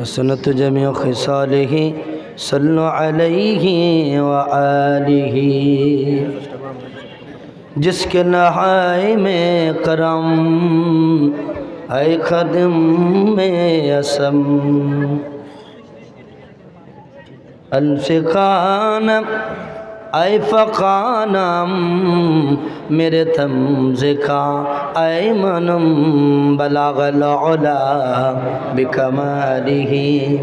حسنت جمع خصالہ صلو علیہ وآلہ جس کے نہائے میں کرم، اے خدم میں اسم الفقان اے فقانم، میرے تم کا اے منم، بلاغ العلا بکمالی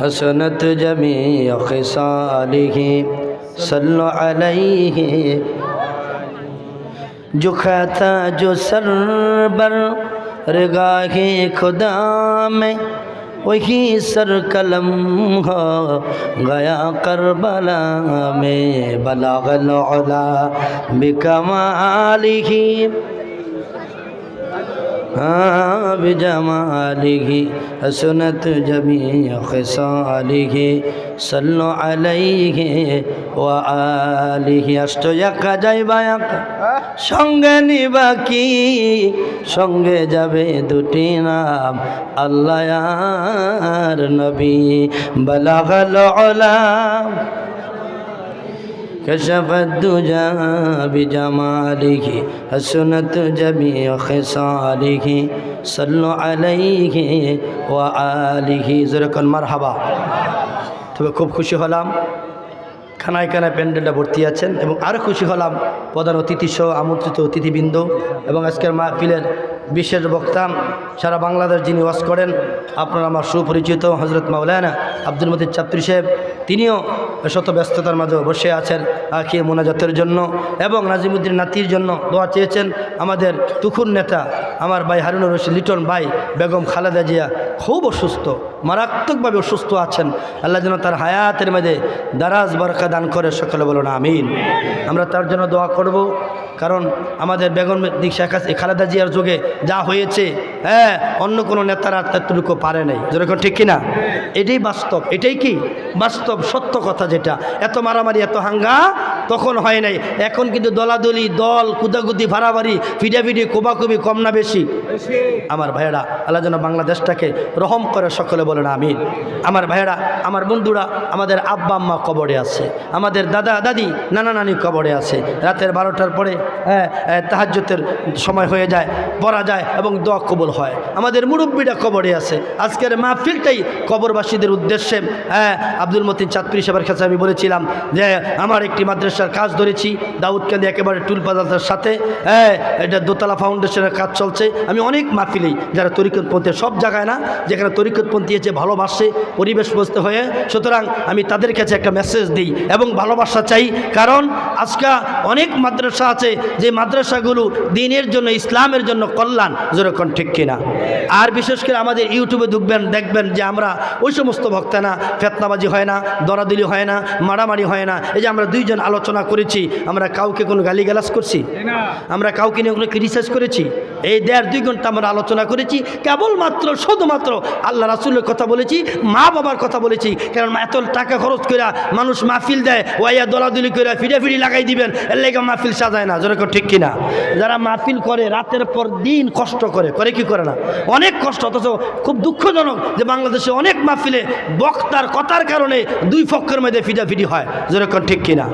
حسنت جمیع خصالی صلو علیہ، جو کھاتا جو سر بر، رگاہ خدا میں वही सर कलम हो गया करबला में बलागल उला بجماله حسنت جميع خصاله صلوا عليه وآله অষ্ট একা যাইবা একা? সঙ্গে নিবা কি? সঙ্গে যাবে দুটি নাম, আল্লাহ আর নবী। বলাগল ওলাম كشف الدجى بجماله حسنت جميع خصاله صلوا عليه وآله زركن مرحبا তবে খুব খুশি হলাম খানায় খানায় প্যান্ডেলটা ভর্তি আছেন এবং আরও খুশি হলাম প্রধান অতিথি সহ আমন্ত্রিত অতিথিবৃন্দ এবং আজকের মাহফিলের বিশেষ বক্তা সারা বাংলাদেশ যিনি ওয়াজ করেন আপনার আমার সুপরিচিত হজরত মাওলানা আব্দুল মতির ছাত্রী সাহেব, তিনিও শত ব্যস্ততার মাঝে বসে আছেন আখির মোনাজাতের জন্য এবং নাজিমুদ্দিন নাতির জন্য দোয়া চেয়েছেন আমাদের তুখুর নেতা, আমার ভাই হারুনুর রশিদ, লিটন ভাই বেগম খালেদা জিয়া খুব অসুস্থ, মারাত্মকভাবে অসুস্থ আছেন। আল্লাহ যেন তার হায়াতের মধ্যে দারাজ বরকা দান করে, সকলে বলো না আমিন। আমরা তার জন্য দোয়া করব, কারণ আমাদের বেগম শেখ হাসি খালেদা জিয়ার যুগে যা হয়েছে হ্যাঁ অন্য কোনো নেতারা ততটুকু পারে নাই। যেরকম ঠিক কিনা? এটাই বাস্তব এটাই কি? বাস্তব সত্য কথা যেটা। এত মারামারি এত হাঙ্গা তখন হয় নাই। এখন কিন্তু দলাদলি দল কুদাকুদি ভাড়াবাড়ি ফিডাফিডি কোবাকুবি কম না বেশি। আমার ভাইয়েরা আল্লাহ যেন বাংলাদেশটাকে রহম করে সকলে বলেন আমিন। আমার ভাইয়েরা আমার বন্ধুরা আমাদের আব্বা আম্মা কবরে আছে। আমাদের দাদা দাদি নানা নানি কবরে আছে। রাতের বারোটার পরে হ্যাঁ তাহাজ্যতের সময় হয়ে যায় পড়া যায় এবং দোয়া কবুল হয়। আমাদের মুরব্বীরা কবরে আছে। আজকের মাহফিলটাই কবরবাসীদের উদ্দেশ্যে হ্যাঁ আব্দুল মতিন চাঁদপুরি সাহেবের কাছে আমি বলেছিলাম যে আমার একটি মাদ্রাসার কাজ ধরেছি, দাউদকান্দি একেবারে টুল পাজাতের সাথে। হ্যাঁ এটা দোতলা ফাউন্ডেশনের কাজ চলছে। আমি অনেক মাহফিলেই যারা তরিকতপন্থী, সব জায়গায় না, যেখানে তরিকতপন্থী আছে, ভালোবাসে, পরিবেশ বসতে হয়ে, সুতরাং আমি তাদের কাছে একটা মেসেজ দিই এবং ভালোবাসা চাই। কারণ আজকে অনেক মাদ্রাসা আছে, যে মাদ্রাসাগুলো দিনের জন্য, ইসলামের জন্য কল্যাণ, যেরকম ঠিক কিনা। আর বিশেষ করে আমাদের ইউটিউবে ঢুকবেন দেখবেন যে আমরা ওই সমস্ত ভক্তা না, ফেতনাবাজি হয় না দরাদুলি হয় না, মারামারি হয় না। এই যে আমরা দুইজন আলোচনা করেছি, আমরা কাউকে কোনো গালিগালাজ করছি, আমরা কাউকে নিয়ে কোনো ক্রিটিসাইজ করেছি, এই দেড় দুই ঘণ্টা আমরা আলোচনা করেছি, কেবলমাত্র, শুধুমাত্র আল্লাহ রাসুলের কথা বলেছি, মা বাবার কথা বলেছি কারণ এত টাকা খরচ করে মানুষ মাহফিল দেয়, ওয়াইয়া দলাদলি করে ফিরে ফিরি লাগাই দিবেন, এর লেগে মাহফিল সাজায় না যেরকম ঠিক কিনা? যারা মাহফিল করে, রাতের পর দিন কষ্ট করে করে কি করে না? অনেক কষ্ট, অথচ খুব দুঃখজনক যে বাংলাদেশে অনেক মাহফিলে বক্তার কথার কারণে দুই পক্ষের মধ্যে ফিডাফিডি হয় যেরকম ঠিক কিনা?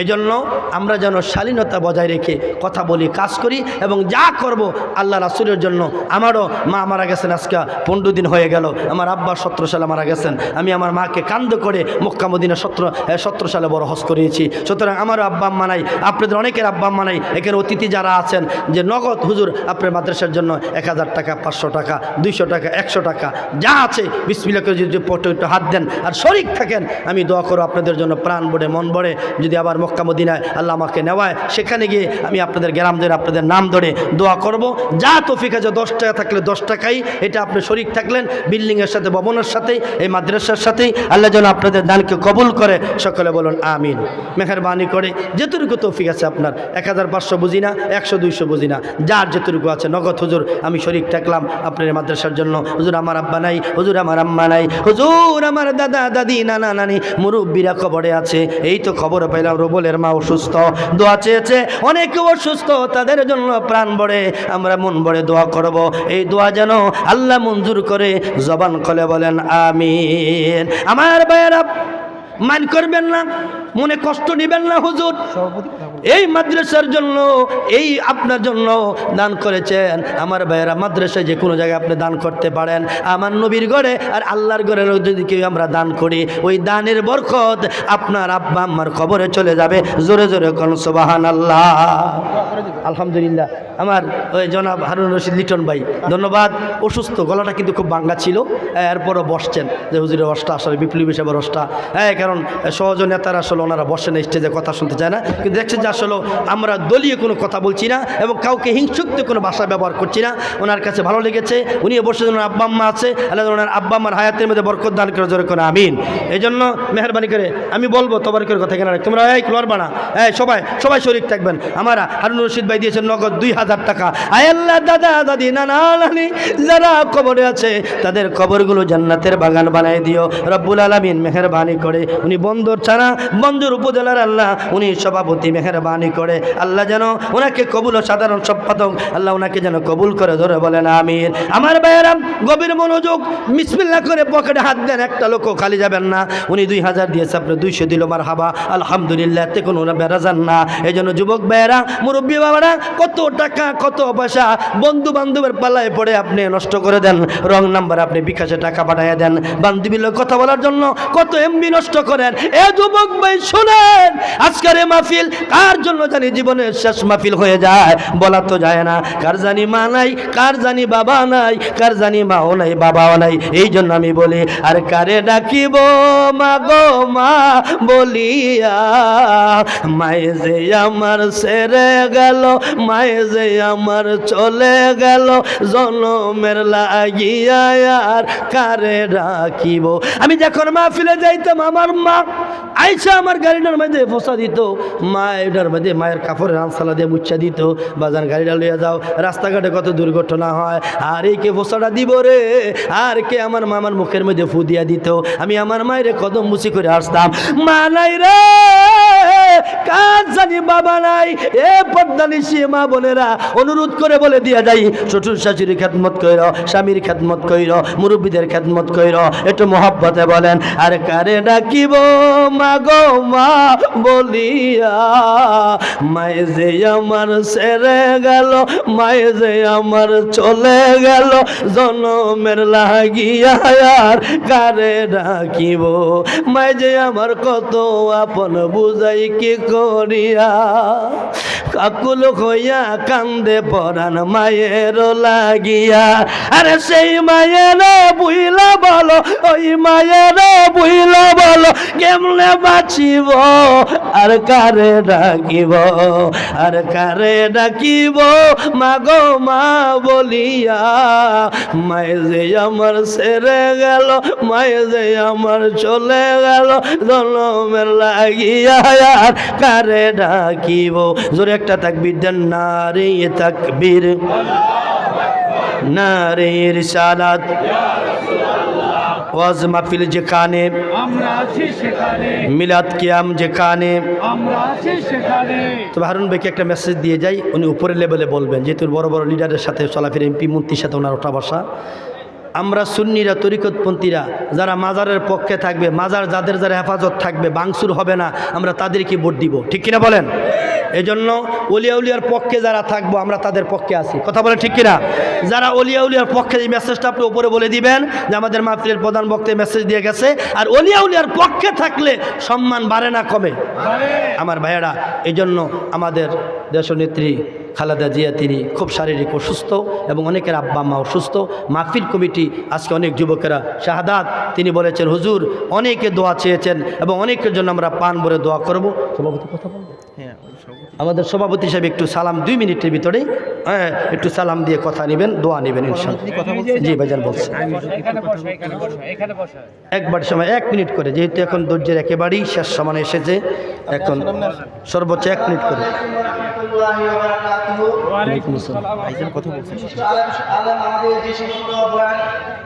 এই জন্য আমরা যেন শালীনতা বজায় রেখে কথা বলি, কাজ করি এবং যা করব আল্লাহ রাসুলের জন্য। আমারও মা মারা গেছেন আজকে, পনেরো দিন হয়ে গেল। আমার আব্বা সতেরো সালে মারা গেছেন। আমি আমার মাকে কান্দ করে মক্কা, মদিনা সতেরো সতেরো সালে বড় হজ করিয়েছি। সুতরাং আমারও আব্বা আম্মা নাই, আপনাদের অনেকের আব্বা আম্মা নাই। এখানে অতিথি যারা আছেন, যে নগদ হুজুর আপনার মাদ্রাসার জন্য এক হাজার টাকা, পাঁচশো টাকা, দুইশো টাকা, একশো টাকা, যা আছে বিসমিল্লাকে যদি পটে একটু হাত দেন আর শরিক থাকেন, আমি দোয়া করো আপনাদের জন্য, প্রাণ বড়ে মন বড়ে যদি আবার মক্কা, মদিনায় আল্লাহ আমাকে নেওয়ায়। সেখানে গিয়ে আমি আপনাদের গ্রাম ধরে, আপনাদের নাম ধরে দোয়া করব। যা তফিক আছে, দশ টাকা থাকলে দশ টাকাই। এটা আপনি শরিক থাকলেন বিল্ডিংয়ের সাথে, ভবনের সাথেই এই মাদ্রাসার সাথেই আল্লাহ যেন আপনাদের দানকে কবুল করে। সকলে বলুন, আমিন। মেহরবানি করে যেটুকু তৌফিক আছে আপনার, এক হাজার পাঁচশো বুঝি না, একশো দুইশো বুঝি না। যার যেটুকু আছে, নগদ হুজুর, আমি শরিক থাকলাম আপনার মাদ্রাসার জন্য। হুজুর আমার আব্বা নাই, হুজুর আমার আম্মা নাই, হুজুর আমার দাদা, দাদি, নানা, নানি, মুরব্বীরা খবরে আছে। এই তো খবর পেলাম রব সকলের মা অসুস্থ, দোয়া চেয়েছে, অনেকে অসুস্থ, তাদের জন্য প্রাণ বড়ে আমরা মন বড়ে দোয়া করব। এই দোয়া যেন আল্লাহ মঞ্জুর করে, জবান খলে বলেন আমি আমার ভাইয়েরা মান করবেন না, মনে কষ্ট নেবেন না, হুজুর। এই মাদ্রাসার জন্য, এই আপনার জন্য দান করেছেন। আমার ভাইয়েরা, মাদ্রাসায় যে কোনো জায়গায় আপনি দান করতে পারেন। আমার নবীর ঘরে আর আল্লাহর ঘরের যদি কেউ আমরা দান করি, ওই দানের বরকত আপনার আব্বা আম্মার খবরে চলে যাবে। জোরে জোরে কোন সোবাহান আল্লাহ আলহামদুলিল্লাহ। আমার ওই জনাব হারুন রশিদ লিটন ভাই, ধন্যবাদ। অসুস্থ, গলাটা কিন্তু খুব বাঙ্গা ছিল। এরপরও বসছেন। যে হুজুরের রসটা, আসলে বিপ্লবী সাহেবের রসটা। হ্যাঁ কারণ সহজ নেতারা আসলে ওনারা বসেন স্টেজে কথা শুনতে চায় না। কিন্তু দেখছেন যে আসলে আমরা দলীয় কোনো কথা বলছি না এবং কাউকে হিংসুক্ত কোনো ভাষা ব্যবহার করছি না। ওনার কাছে ভালো লেগেছে। উনি অবশ্যই ওনার আব্বা আম্মা আছে, আল্লাহ ওনার আব্বা আম্মার হায়াতের মধ্যে বরকত দান করে, জোরে করে আমিন। এই জন্য মেহরবানি করে আমি বলব তবরকের কথা কেন তোমরা, এই লড়বা না এই সবাই সবাই শরীর থাকবেন। আমার হারুন রশিদ ভাই দিয়েছেন নগদ দুই হাজার টাকা। আয় আল্লাহ, দাদা, দাদি, নানা, নানি, যারা কবরে আছে, তাদের কবরগুলো জান্নাতের বাগান বানায় দিও। রব্বুল আলমিন মেহরবানি করে। উনি বন্দর ছাড়া, বন্দর উপজেলার আল্লাহ, উনি সভাপতি মেহরবানি করে। আল্লাহ যেন ওনাকে কবুল ও সাধারণ সম্পাদক আল্লাহ ওনাকে যেন কবুল করে ধরে বলেন আমির আমার ভাইয়েরাম, গভীর মনোযোগ মিসমিল্লা করে পকেটে হাত দেন, একটা লোকও খালি যাবেন না। উনি দুই হাজার দিয়েছে, আপনি দুইশো দিল মার হাবা আলহামদুলিল্লাহ, এতে কোনো বেড়া যান না। এই জন্য যুবক ভাইয়েরা, মুরব্বী বাবারা, কত টাকা, কত পয়সা বন্ধু বান্ধবের পাল্লায় পড়ে আপনি নষ্ট করে দেন। রং নাম্বার আপনি বিকাশে টাকা পাঠাইয়া দেন। বান্ধবীর কথা বলার জন্য কত এমবি নষ্ট করেন। এ যুবক ভাই, শোনেন! আজকের মাহফিল? কার জন্য জানি জীবনের শেষ মাহফিল হয়ে যায়? বলা তো যায় না। কার জানি মা নাই, কার জানি বাবা নাই, কার জানি মাও নাই, বাবাও নাই। এই জন্য আমি বলি, আর কারে ডাকিব? মা গো মা, বলিয়া, মায়ে যে আমার সেরে গেল, মায়ে যে আমার চলে গেল, জনমের লাগিয়া আর কারে ডাকিব? আমি যখন মাহফিলে যাইতাম, আমার মা আইসা আমার গাড়িটার মধ্যে ফসা দিত মা এটার মধ্যে মায়ের কাপড়ের আনসালা দিয়ে মুচ্ছা দিত, বাজার গাড়িটা লইয়া যাও, রাস্তাঘাটে কত দুর্ঘটনা হয়, আর এই কে ফসাটা দিব রে? আর কে আমার মামার মুখের মধ্যে ফু দিয়া দিত? আমি আমার মায়ের কদম মুছি করে আসতাম, মা নাই রে! কাজ জানি বাবা নাই? এ পদ্মানি সে মা বোনেরা, অনুরোধ করে বলে দিয়া যাই, শ্বশুর শাশুড়ি খেদমত কইর, স্বামীর খেদমত কইর, মুরব্বীদের খেদমত কইর, একটু মহব্বতে বলেন, আর কারে ডাকিব মা গো মা? বলিয়া, মায়ে যে আমার সেরে গেল, মায়ে যে আমার চলে গেল, জনমের লাগিয়া আর কারে ডাকিব? মায়ে যে আমার কত আপন বুঝাই কি করিয়া কাকুল হইয়া কান্দে পরান মায়ের লাগিয়া। আরে সেই মায়ের বুইলা বলো, ওই মায়ের বুইলা বলো, কেমনে বাঁচিব? আর কারে ডাকিব? আর কারে ডাকিব? মাগো মা বলিয়া, মায়ে যে আমার সেরে গেল, মায়ে যে আমার চলে গেল, জনমের লাগিয়া আর কারে ডাকিব? জোরে একটা তাকবীর দেন নারে তাকবীর। নারে রিসালাত ওয়াজ মাহফিল যেখানে আমরা আছি সেখানে। মিলাদ কিয়াম যেখানে। আমরা আছি সেখানে। তবে হারুন ভাইকে একটা মেসেজ দিয়ে যাই উনি উপরের লেভেলে বলবেন যেহেতু বড় বড় লিডারের সাথে চলাফেরা এমপি মন্ত্রীর সাথে ওনার ওঠা বসা আমরা সুন্নিরা, তরিকতপন্থীরা যারা মাজারের পক্ষে থাকবে, মাজার যাদের যারা হেফাজত থাকবে, বাংসুর হবে না, আমরা তাদেরকে ভোট দিব। ঠিক কিনা বলেন? এই জন্য অলিয়া উলিয়ার পক্ষে যারা থাকব, আমরা তাদের পক্ষে আছি। কথা বলেন ঠিক কিনা? যারা অলিয়া উলিয়ার পক্ষে এই মেসেজটা আপনি উপরে বলে দিবেন, যে আমাদের মাহফিলের প্রধান বক্তায় মেসেজ দিয়ে গেছে, আর অলিয়া উলিয়ার পক্ষে থাকলে সম্মান বাড়ে না কমে? আমার ভাইয়েরা এই জন্য আমাদের দেশনেত্রী খালেদা জিয়া তিনি খুব শারীরিক অসুস্থ এবং অনেকের আব্বা মা অসুস্থ। মাহফিল কমিটি আজকে অনেক যুবকেরা শাহাদাত। তিনি বলেছেন হুজুর অনেকে দোয়া চেয়েছেন এবং অনেকের জন্য আমরা পান ভরে দোয়া করব। সভাপতি কথা বলব হ্যাঁ আমাদের সভাপতি সাহেব একটু সালাম দুই মিনিটের ভিতরে হ্যাঁ একটু সালাম দিয়ে কথা নেবেন দোয়া নেবেন ইনশাল্লাহ। জি ভাইজান বলছি। এখানে বসো এখানে বসো এখানে বসো একবার সময় এক মিনিট করে যেহেতু এখন ধৈর্যের একেবারেই শেষ সমানে এসেছে এখন সর্বোচ্চ এক মিনিট করে। ওয়ালাইকুম আসসালাম। ভাইজান কথা বলছেন। আলম আমাদের যে সমস্ত বয়ান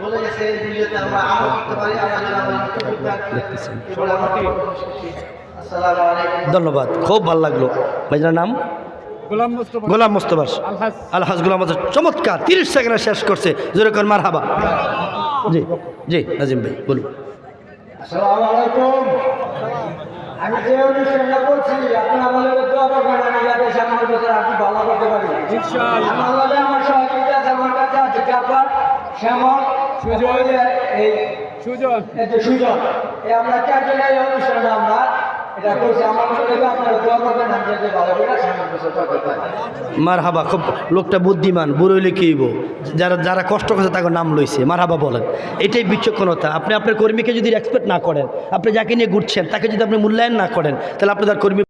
বলে গেছে এই ভিডিওতে আমরা আমল করতে পারি আমরা যেন আমল করতে পারি। এবার আমরা আসসালামু। আলাইকুম ধন্যবাদ খুব ভালো লাগল। ভাইজানের নাম? গোলাম মোস্তফা। গোলাম মোস্তফাস আলহাজ। আলহাজ গোলাম মোস্তফা চমৎকার তিরিশ সেকেন্ডে শেষ করছে যেরকম মার হাবা জি জি নাজিম ভাই বলুন। আসসালামু আলাইকুম। আমি যে অনুষ্ঠানটা করছি আপনি আমাদের দোয়া করবেন আমি যাতে সামনের বছর আর ভালো করতে পারি। ইনশাআল্লাহ। আমার সহযোগিতা আছে আমার কাছে আছে জাফর শ্যামল সুজয় এই সুজন। সুজন এই আমরা চারজন এই অনুষ্ঠানটা আমরা আপনারা মার হাবা খুব লোকটা বুদ্ধিমান, বুড়ো কেইব যারা যারা কষ্ট করছে, তাকে নাম লইছে। মার হাবা বলেন। এটাই বিচক্ষণতা। আপনি আপনার কর্মীকে যদি রেসপেক্ট না করেন, আপনি যাকে নিয়ে ঘুরছেন, তাকে যদি আপনি মূল্যায়ন না করেন, তাহলে আপনি তার কর্মী